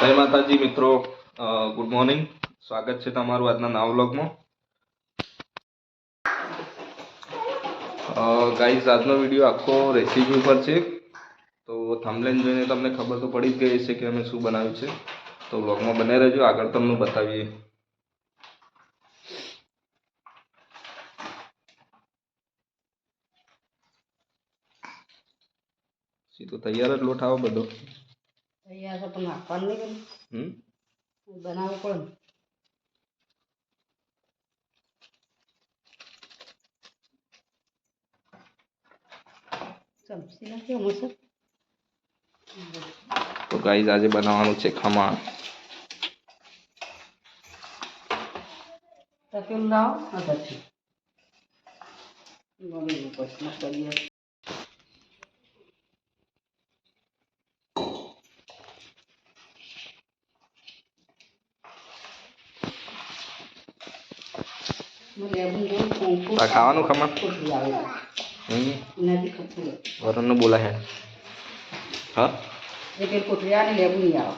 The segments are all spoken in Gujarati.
જય માતાજી મિત્રો ગુડ મોર્નિંગ સ્વાગત છે તમારું આજના નવા વ્લોગમાં. ગાઈઝ આજનો વીડિયો આખો રેસીપી ઉપર છે. તો થંબલેન જોઈને તમને ખબર તો પડી જ ગઈ છે કે અમે શું બનાવ્યું છે. તો વ્લોગમાં બને રહેજો, આગળ તમને બતાવીએ. સીધો તૈયાર જ લોટ આવો બધો. તૈયાર છે પણ નાખવાનું નહીં હમ? બનાવવું પડે ને. તો ગાઈઝ આજે બનાવવાનું છે ખમણ. તકેલ લાવો? ગમી પછી ના કરીએ. આ ખાવાનું ખમણ કોઠી આવે હમ એનાથી ખપતું હોય. વરણનું બોલા હે હા એ પેલી કોઠી આવે ને લેબુ નહીં આવે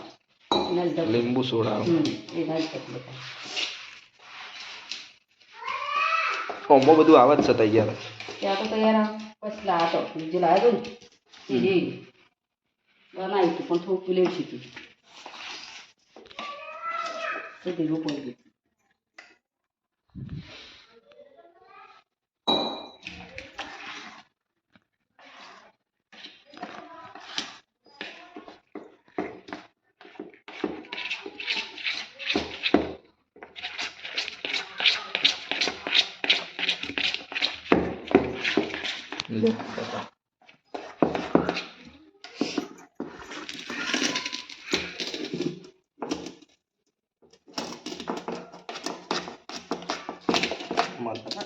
એના લીધે લીંબુ સોડા હમ, એના જ તકલીફ થાય. ઓમો બધું આવે જ છે તૈયાર ત્યાં તો તૈયાર આવે. પછી લાવ્યો તો બીજું લાવ્યો ને એ જે બનાવ્યું હતું પણ થોડુંક પેલું શીખ્યું એ ઢીલું પડી ગયું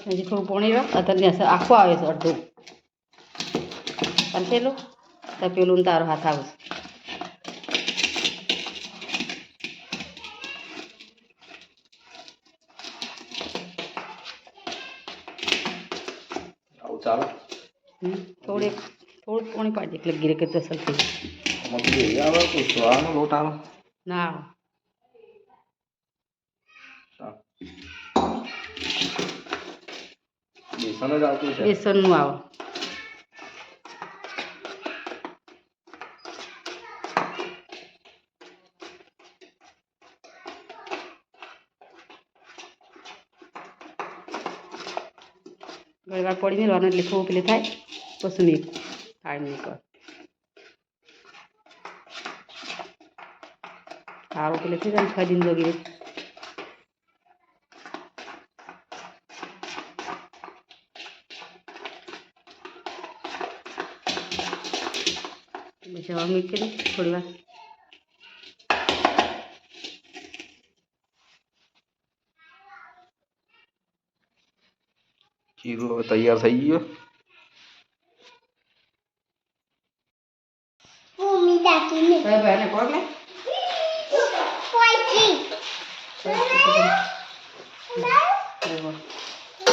હજી થોડું પોણી રહ્યો અત્યારે આખું આવે છે અડધું. પેલું? તો પેલું તારો હાથ આવશે થોડીક થોડુંક પોણી પાડી એટલે ગીરે કે જસલ થઈ જાય. આમાં બધું એ આવે તો સોળાનો લોટ આવે. ના બેસન જ આવતું છે? બેસનનું આવે. ઘણી વાર પડી મેળવાનું લોનર થોડું પેલે થાય પછી મેં થાળી નીકળ સારું પેલે થઈ જાય ને દિન વગેરે પછી મૂકી દઉં થોડી વાર. ખીરું તૈયાર થઈ ગયો.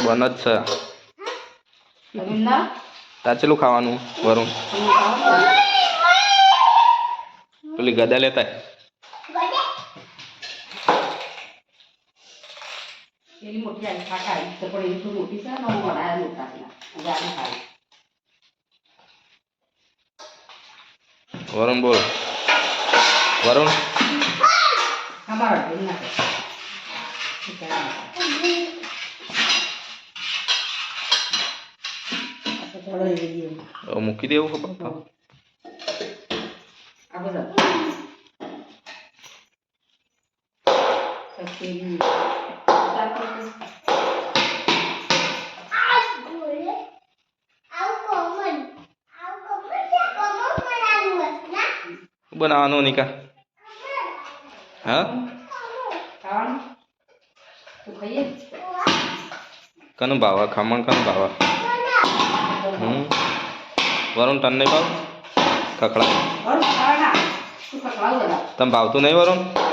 બન જ છે. ખાવાનું? વરું. પેલી ગદા લેતા પેલી મોટી આવી ખાટા આવી તો પણ એની થોડી મોટી છે ને હું વડાયા મોટા છે આજે આપણે ખાવી વરુણ બોલ વરુણ અમારા ઘર ના હવે મૂકી દેવું ખબર બધા સસ્તી બનાવવાનું નિકા? હા? કનું ભાવા ખમણ કનું ભાવા હમ? વરુણ તન નહીં ભાવ? કકડા તમે ભાવતું નહીં વરુણ?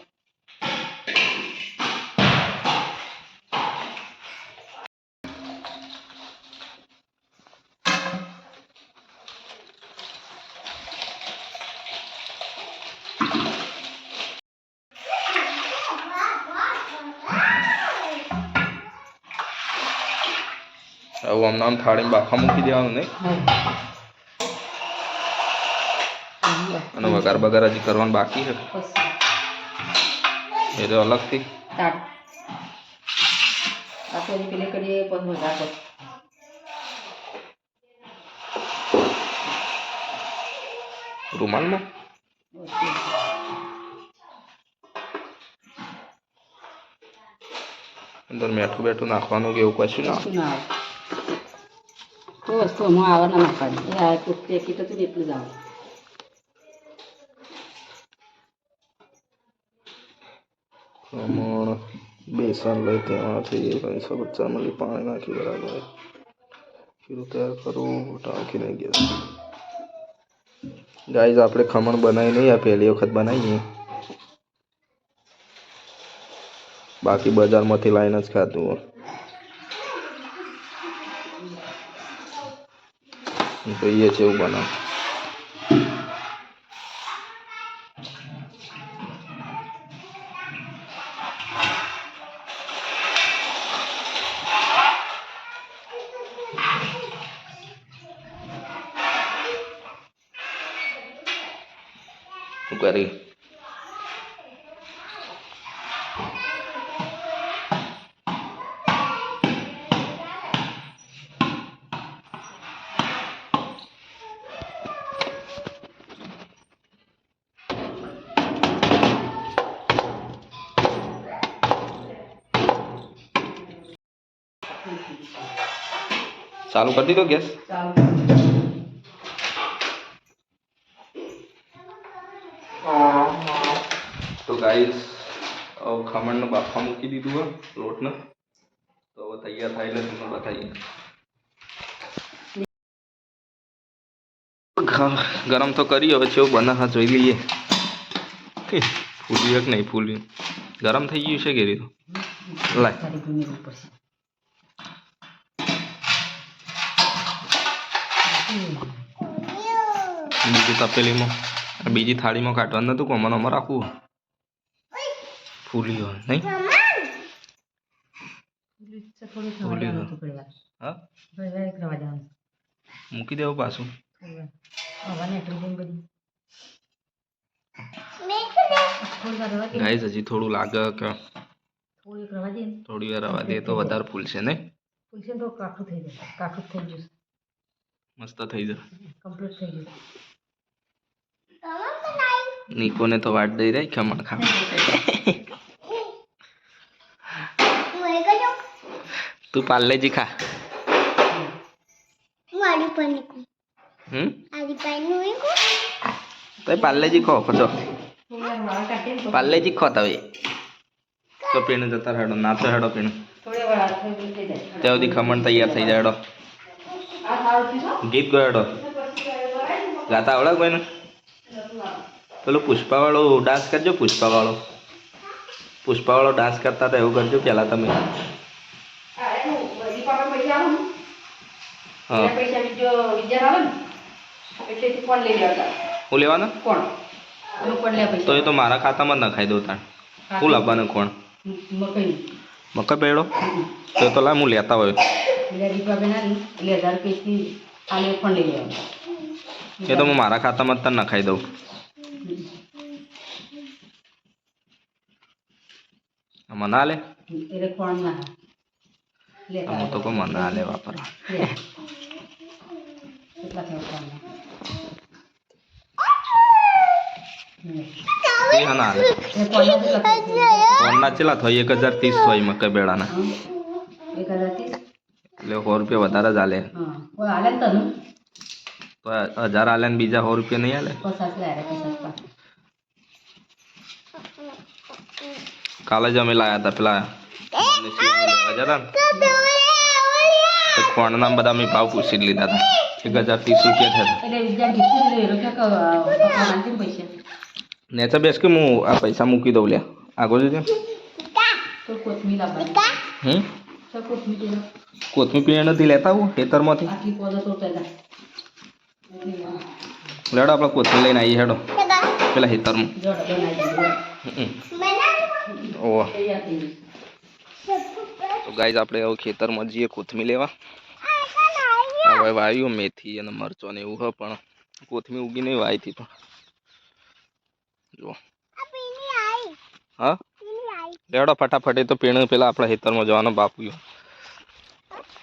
આવી આમ નામ થાળીમાં બાફા મૂકી દેવાનું નહીં અને વઘાર બગાર હજી કરવાનું બાકી છે એ તો અલગથી રૂમાલમાં અંદર મેઠું બેઠું નાખવાનું કે એવું કશું ના વસ્તુ હમણાં આવવાના ના એ આ કોઈ પેકેટ હતું ને એટલું જ આવે ખમણ બેસન લઈ તેમાંથી ત્રણસો પચાસ મળી પાણી નાખી બરાબર ખીરું તૈયાર કરવું ટાંકી નહીં ગયા ગાઈઝ આપણે ખમણ બનાવી નહીં આ પહેલી વખત બનાવીએ બાકી બજારમાંથી લાઈને જ ખાતું હોય જોઈએ છે એવું બનાવ શું ચાલુ કરી દીધો ગેસ? તો ગાઈસ ખમણને બાફવા મૂકી દીધું હોય લોટને. તો હવે તૈયાર થાય એટલે તમને બતાવીએ. ગરમ તો કરી હવે કેવું બને જોઈ લઈએ. ફૂલ્યું કે નહીં ફૂલ્યું? ગરમ થઈ ગયું છે કે રીતું લાય. બીજી તપેલીમાં બીજી થાળીમાં કાઢવાનું નતું કોમન અમાર રાખવું. ફૂલી હોય નહીં? મૂકી દેવું પાછું. ગાઈસ હજી થોડું લાગે કે થોડી વાર રવા દે તો વધારે ફૂલશે નહીં? ફૂલશે તો કાઠું થઈ જશે કાઠું થઈ જશે. મસ્ત થઈ જશે કમ્પ્લીટ થઈ જશે નિકોને તો વાટ દઈ રહી ખમણ ખા. તું પાર્લેજી ખા. પાર્લેજી ખો ખો પાર્લેજી ખો તવે. તો પીણું જતા હેડો ના તો હેડો પીણું. ત્યાં સુધી ખમણ તૈયાર થઈ જાય હેડો. ગીત ગયો ગાતા આવડે કોઈને? પેલું પુષ્પાવાળો ડાન્સ કરજો પુષ્પાવાળો. પુષ્પાવાળો ડાન્સ કરતા હતા એવું કરજો પહેલાં તમે. હા. લેવાનો. તો એ તો મારા ખાતામાં નખાઈ દઉં તાણ. હું લાવવાનું કોણ? મકઈ. મકા પેડો તો તો લા હું લેતા હોય. આને કોણ લઈ લેવાનું. એ તો હું મારા ખાતામાં જ તને નખાઈ દઉં. મના લે? હું તો કહું મને લે વાપરવા. કોણ ના? ચેલા થાય? એક હજાર ત્રીસ હોય મકા બેડાના. એક હજાર એટલે સો રૂપિયા વધારે જ હાલે તો હજાર હાલે ને બીજા સો રૂપિયા નહીં આલે? પચાસ લે અરે પચાસ પાસે કાલે જ અમે લાયા હતા પેલા જતા ને. બધા અમે ભાવ પૂછી લીધા હતા. એક હજાર ત્રીસ રૂપિયા કે ને તો બેસ કે હું આ પૈસા મૂકી દઉં લ્યા. આગળ જજે. હમ. કોથમી પીણ નથી લેતા હું ખેતરમાંથી? આટલી પોદો તો લેડો આપણે કોથમી લઈને આવીએ હેડો. પેલા ખેતરમાં. જો. ઓહ. તો ગાઈઝ આપણે હવે ખેતરમાં જઈએ કોથમી લેવા. હવે વાવ્યું મેથી અને મરચો ને એવું હ પણ કોથમી ઉગી નહીં વાવી હતી પણ. જુઓ. હા? લેવડો ફટાફટ એ તો પીણું પેલા આપણા ખેતરમાં જવાનો બાપુ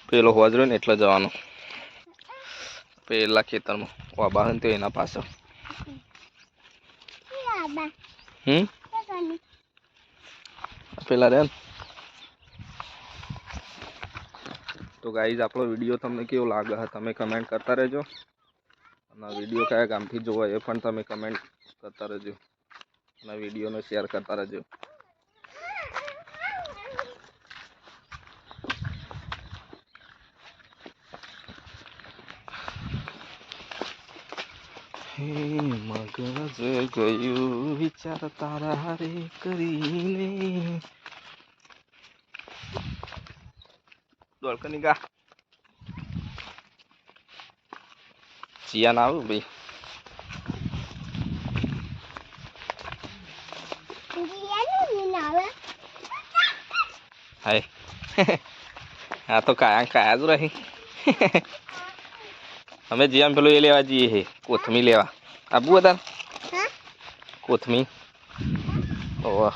પેલો હોજરો ને એટલે જવાનો. પેલા ખેતરમાં. વાબા એના પાછળ. પેલા રે તો ગાઈઝ આપણો વીડિયો તમને કેવો લાગે? તમે કમેન્ટ કરતા રહેજો. અને વીડિયો કયા ગામથી જોવા એ પણ તમે કમેન્ટ કરતા રહેજો. અને વિડીયોને શેર કરતા રહેજો હે મગજ ગયું વિચાર તારા હારે કરીને દોડકની ગા. ચિયાન આવું ભાઈ. હાય. હા તો કાયા કાયા જ રહી. અમે જીયામ પેલું એ લેવા જઈએ હે. કોથમી લેવા. આબુ હતા કોથમી. ઓહ.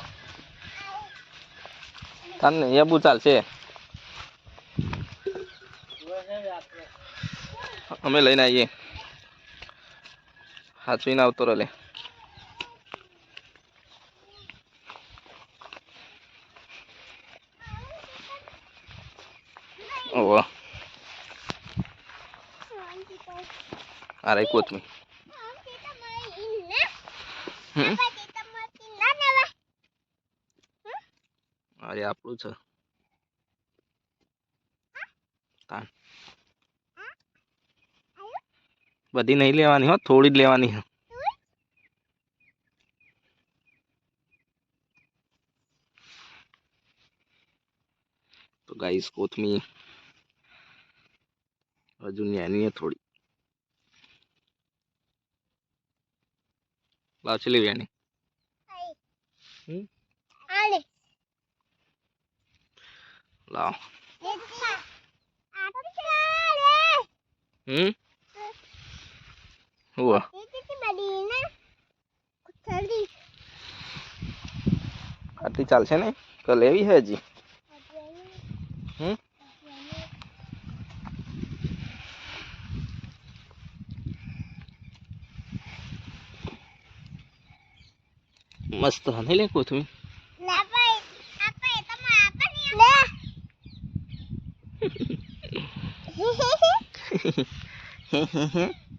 તાન આબુ ચાલશે? અમે લઈને આવીએ. હાચવીને આવતો રહે ઓહ અરે કોથમી હમ અરે આપણું છે તાન બધી નહીં લેવાની હો થોડી જ લેવાની હે તો ગાઈસ કોથમી હજુ નાની હે થોડી લાવ છે લેવી આની લાવ હમ હુઆ આટલી ચાલશે ને તો લેવી હે હજી હમ મસ્ત હા નહીં લે કોથમી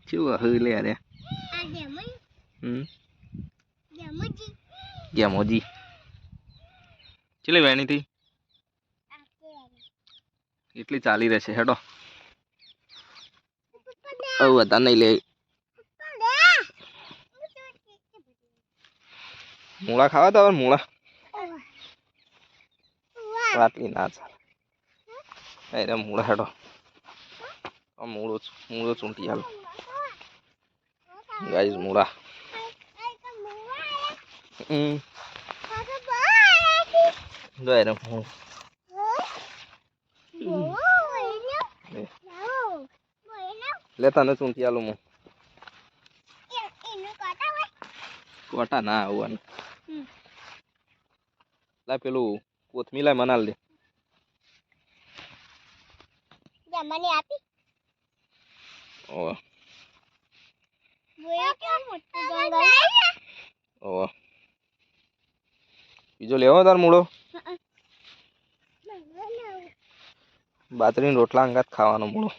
શું હે લે અરે હમ ગયા મોજી ચલે વેણી થી એટલી ચાલી રહેશે હેડો હવે હતા નહીં લે મૂળા ખાવા તો મૂળા. આટલી ના ચાલે. અરે મૂળા હેડો. મૂળો મૂળો ચૂંટી હાલ ગાઈઝ મૂળા. હમ. જો અરે હું લે તને ચૂંટી હાલું હું. કોટા ના આવવાનું. લા પેલું કોથમી લાય મનાલ દે મને આપી ઓ ઓ બીજો લેવો તાર મૂળો બાજરીના રોટલા અંગાત ખાવાનો મૂળો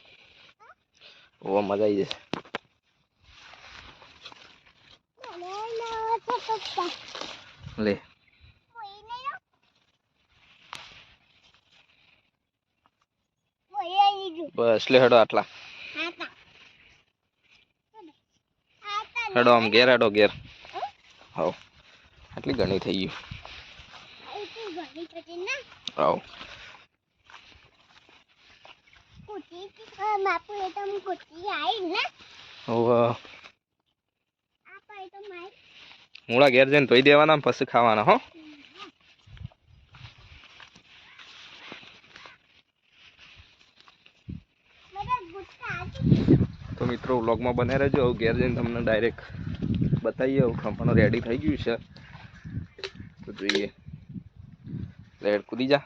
ઓ મજા આવી જશે લે બસ, લે હેડો આટલા. હેડો આમ ઘેર, હેડો ઘેર. હવ આટલી ઘણી થઈ ગયું હવ મૂળા ઘેર જઈને ધોઈ દેવાના પછી ખાવાના, હો? તો મિત્રો વ્લોગમાં બને રહેજો. હવે ઘેર જઈને તમને ડાયરેક્ટ બતાવીએ. હવે ખમણ રેડી થઈ ગયું છે. તો જોઈએ. લેડ કૂદી જા.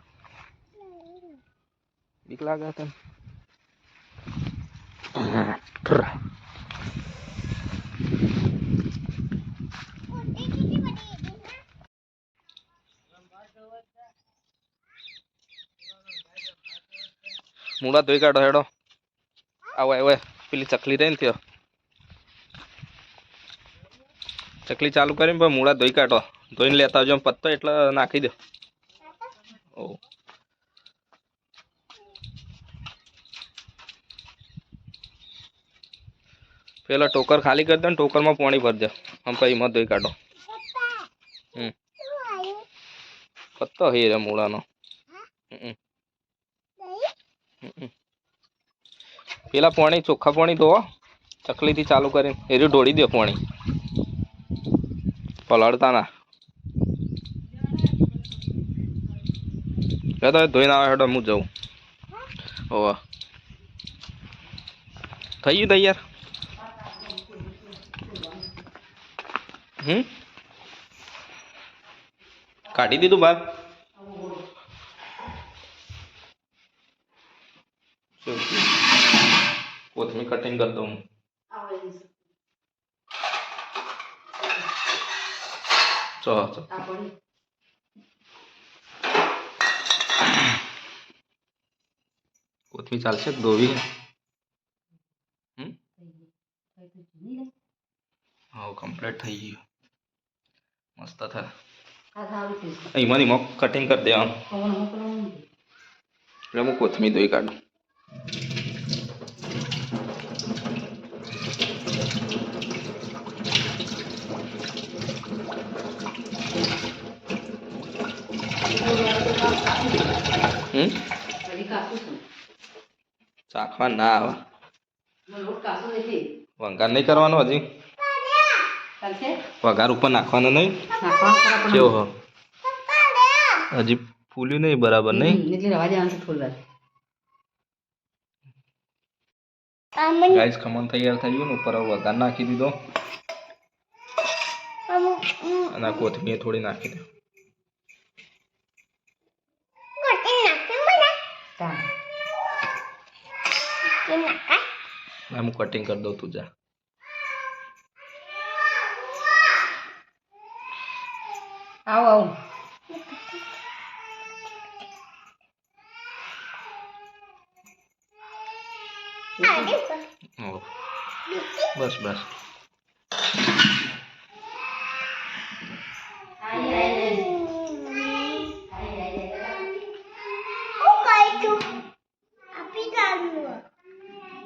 બીક લાગે બધી મૂળા ધોઈ કાઢો હેડો. આવો આવો. પેલી ચકલી રહી ને થયો. ચકલી ચાલુ કરીને પણ મૂળા ધોઈ કાઢો. ધોઈને લેતા આવજો, પત્તો એટલે નાખી દો. ઓ. પેલા ટોકર ખાલી કરી દો ને ટોકરમાં પાણી ભરજો આમ પછી એમાં ધોઈ કાઢો. હમ. પત્તો હે મૂળાનો. હમ હમ. પેલા પાણી, ચોખ્ખા પાણી ધોવો. ચકલીથી ચાલુ કરીને એર્યું ઢોળી દો પાણી. પલાળતા ના લે તો ધોઈને આવે હેડો, હું જઉં. ઓવા. થઈ ગયું તૈયાર? હમ? કાઢી દીધું બહાર શું? દઉં હું. આવે ચો ચો આ પડી કોથમી ચાલશે? ધોવી હા કમ્પ્લીટ થઈ ગયું. મસ્ત થા. એમાં કટિંગ કરી દેવાનું. એટલે હું કોથમી ધોઈ કાઢું. હમ? ચાખવા ના આવે. વઘાર નહીં કરવાનો હજી? વઘાર ઉપર નાખવાનો નહીં? કેવો હો? હજી ફૂલ્યું નહીં બરાબર નહીં? એટલે રવા દેવાનું થોડી વાર. ગાઈસ ખમણ તૈયાર થઈ ગયું ને ઉપર હવે વઘાર નાખી દીધો. અને કોથમીર થોડી નાખી દો કુટી નાખે ના હું કટિંગ કરી દઉં તું જા આવો આવો આડે પર હો. બસ બસ હું કઈ છું આપી ચાલુ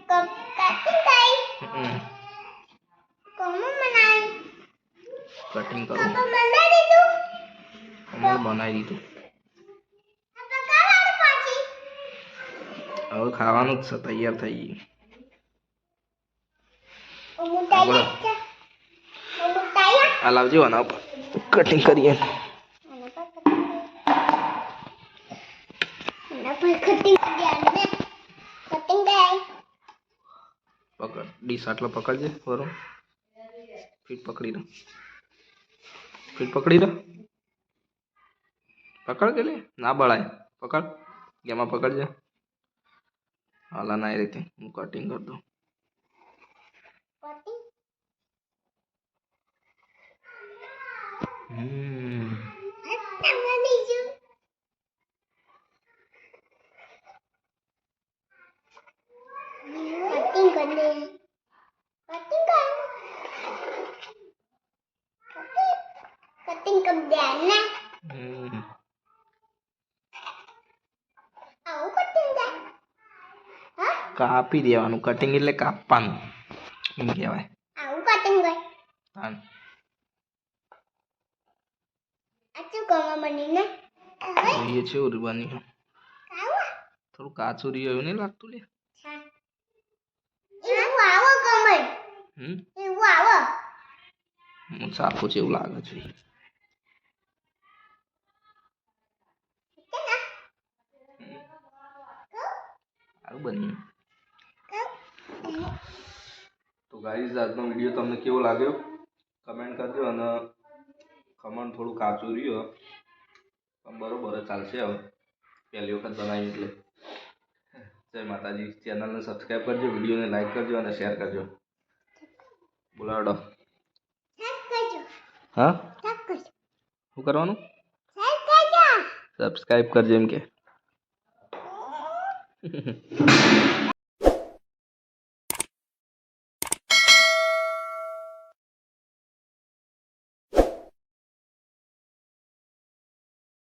કપ કાટી ગઈ હમ. કોમ મનાય કટિંગ કરું પપ્પા મને દીધું ખમણ બનાવી દીધું. હવે ખાવાનું જ છે તૈયાર થઈ ગયું આ લાવજો આના ઉપર. કટિંગ કરીએ. પકડ. ડીશ આટલો પકડજે વરું ફીટ પકડી દો ફીટ પકડી લો. પકડ કે લે ના બળાય. પકડ. એમાં પકડજે હાલા, ના એ રીતે. હું કટિંગ કરી દઉં કટિંગ કરી દે ને હમ. આવું કટિંગ થાય હા કાપી દેવાનું કટિંગ એટલે કાપવાનું એમ કહેવાય. આવું કટિંગ હા. બનીને છે ઉરવાની. થોડું કાચું રહ્યું એવું નહીં લાગતું લે? એવું આવો કમર હમ? એવું આવો. હું સાફું છે એવું લાગે છે. બન્યું. તો ગાઈઝ આજનો વીડિયો તમને કેવો લાગ્યો? કમેન્ટ કરજો અને કમેન્ટ થોડું કાચું રહ્યું પણ બરોબર ચાલશે હવે. પહેલી વખત બનાવી એટલે. જય માતાજી. ચેનલને સબસ્ક્રાઈબ કરજો વિડીયોને લાઈક કરજો અને શેર કરજો. બોલાડો હા? શું કરવાનું? સબસ્ક્રાઈબ કરજો એમ કે.